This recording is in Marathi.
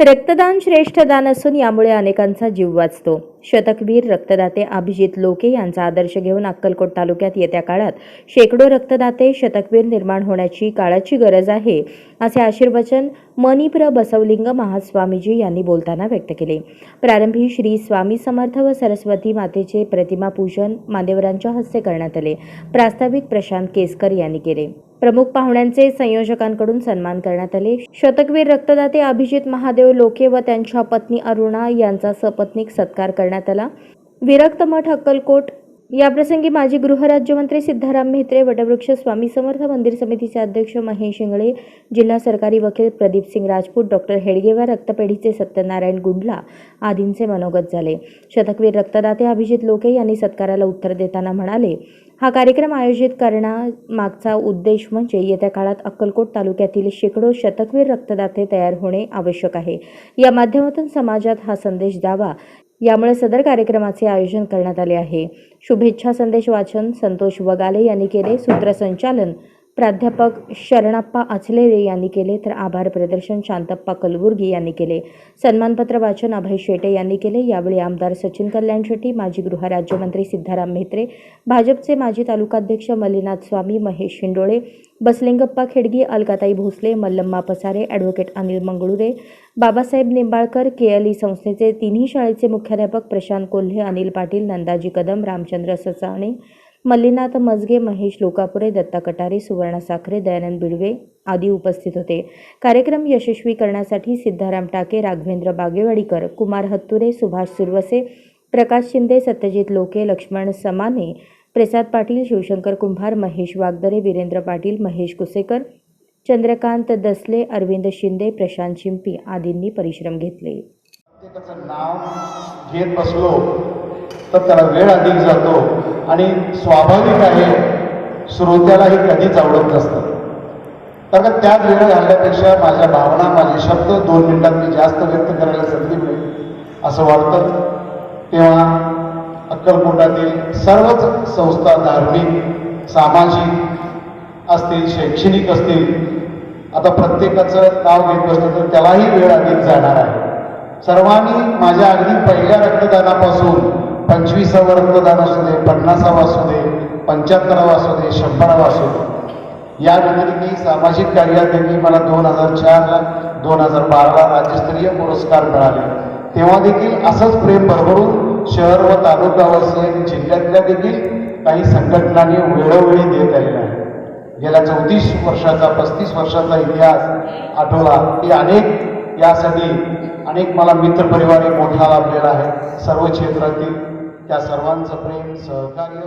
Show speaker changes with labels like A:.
A: रक्तदान श्रेष्ठ दान असून यामुळे अनेकांचा जीव वाचतो. शतकवीर रक्तदाते अभिजित लोके यांचा आदर्श घेऊन अक्कलकोट तालुक्यात येत्या काळात शेकडो रक्तदाते शतकवीर निर्माण होण्याची काळाची गरज आहे असे आशीर्वचन मणिप्र बसवलिंग महास्वामीजी यांनी बोलताना व्यक्त केले. प्रारंभी श्री स्वामी समर्थ व सरस्वती मातेचे प्रतिमा पूजन मान्यवरांच्या हस्ते करण्यात आले प्रास्ताविक प्रशांत केसकर यांनी केले. प्रमुख पाहुण्यांचे संयोजकांकडून सन्मान करण्यात आले. शतकवीर रक्तदाते अभिजित महादेव लोके व त्यांच्या पत्नी अरुणा यांचा सपत्नीक सत्कार करण्यात आला. विरक्त मठ अक्कलकोट. याप्रसंगी माजी गृहराज्यमंत्री सिद्धाराम म्हेत्रे वटवृक्ष स्वामी समर्थ मंदिर समितीचे अध्यक्ष महेश इंगळे जिल्हा सरकारी वकील प्रदीप सिंग राजपूत डॉक्टर हेडगेवार रक्तपेढीचे सत्यनारायण गुंडला आदींचे मनोगत झाले. शतकवीर रक्तदाते अभिजित लोके यांनी सत्काराला उत्तर देताना म्हणाले हा कार्यक्रम आयोजित करण्यामागचा उद्देश म्हणजे येत्या काळात अक्कलकोट तालुक्यातील शेकडो शतकवीर रक्तदाते तयार होणे आवश्यक आहे. या माध्यमातून समाजात हा संदेश द्यावा. यामुळे सदर कार्यक्रमाचे आयोजन करण्यात आले आहे. शुभेच्छा संदेश वाचन संतोष वगाले यांनी केले. सूत्रसंचालन प्राध्यापक शरणप्पा आचलेरे यांनी केले. तर आभार प्रदर्शन शांतप्पा कलबुर्गी यांनी केले. सन्मानपत्र वाचन अभय शेटे यांनी केले. यावेळी आमदार सचिन कल्याण शेट्टी माजी गृहराज्यमंत्री सिद्धाराम म्हेत्रे भाजपचे माजी तालुकाध्यक्ष मल्लीनाथ स्वामी Mahesh शिंडोळे बसलिंगप्पा Khedgi अलकाताई Bhosale Mallamma Pasare advocate Anil Mangalure Babasaheb Nimbalkar K L E संस्थेचे तिन्ही शाळेचे मुख्याध्यापक प्रशांत कोल्हे अनिल पाटील नंदाजी कदम रामचंद्र ससाणे मल्लीनाथ मजगे महेश लोकापुरे दत्ता कटारे सुवर्णा साखरे दयानंद बिडवे आदी उपस्थित होते. कार्यक्रम यशस्वी करण्यासाठी सिद्धाराम टाके राघवेंद्र बागेवाडीकर कुमार हत्तुरे सुभाष सुरवसे प्रकाश शिंदे सत्यजित लोके लक्ष्मण समाने प्रसाद पाटील शिवशंकर कुंभार महेश वागदरे वीरेंद्र पाटील महेश कुसेकर चंद्रकांत दसले अरविंद शिंदे प्रशांत शिंपी आदींनी परिश्रम घेतले.
B: नाव घेत बसलो तर त्याला वेळ अधिक जातो. आणि स्वाभाविक आहे श्रोत्यालाही कधीच आवडत नसतं. कारण त्यात त्याच वेळ घालण्यापेक्षा माझ्या भावना माझे शब्द दोन मिनिटात मी जास्त व्यक्त करायला संधी मिळेल असं वाटतं. तेव्हा अक्कलकोटातील सर्वच संस्था धार्मिक सामाजिक असतील शैक्षणिक असतील आता प्रत्येकाचं नाव घेत असतं तर त्यालाही वेळ अधिक जाणार आहे. सर्वांनी माझ्या अगदी पहिल्या रक्तदानापासून पंचवीसावं रक्तदान असू दे पन्नासावं असू दे पंच्याहत्तरावं असू दे शंभरावं असू दे. या व्यतिरिक्त सामाजिक कार्यात त्यांनी मला दोन हजार चारला दोन हजार बाराला राज्यस्तरीय पुरस्कार मिळाले. तेव्हा देखील असंच प्रेम भरभरून शहर व तालुका जिल्ह्यातल्या देखील काही संघटनांनी वेळोवेळी देत आलेला आहे. गेल्या चौतीस वर्षाचा पस्तीस वर्षाचा इतिहास आठवला की अनेक यासाठी अनेक मला मित्रपरिवार मोठा लाभलेला आहे. सर्व क्षेत्रातील त्या सर्वांचं प्रेम सहकार्य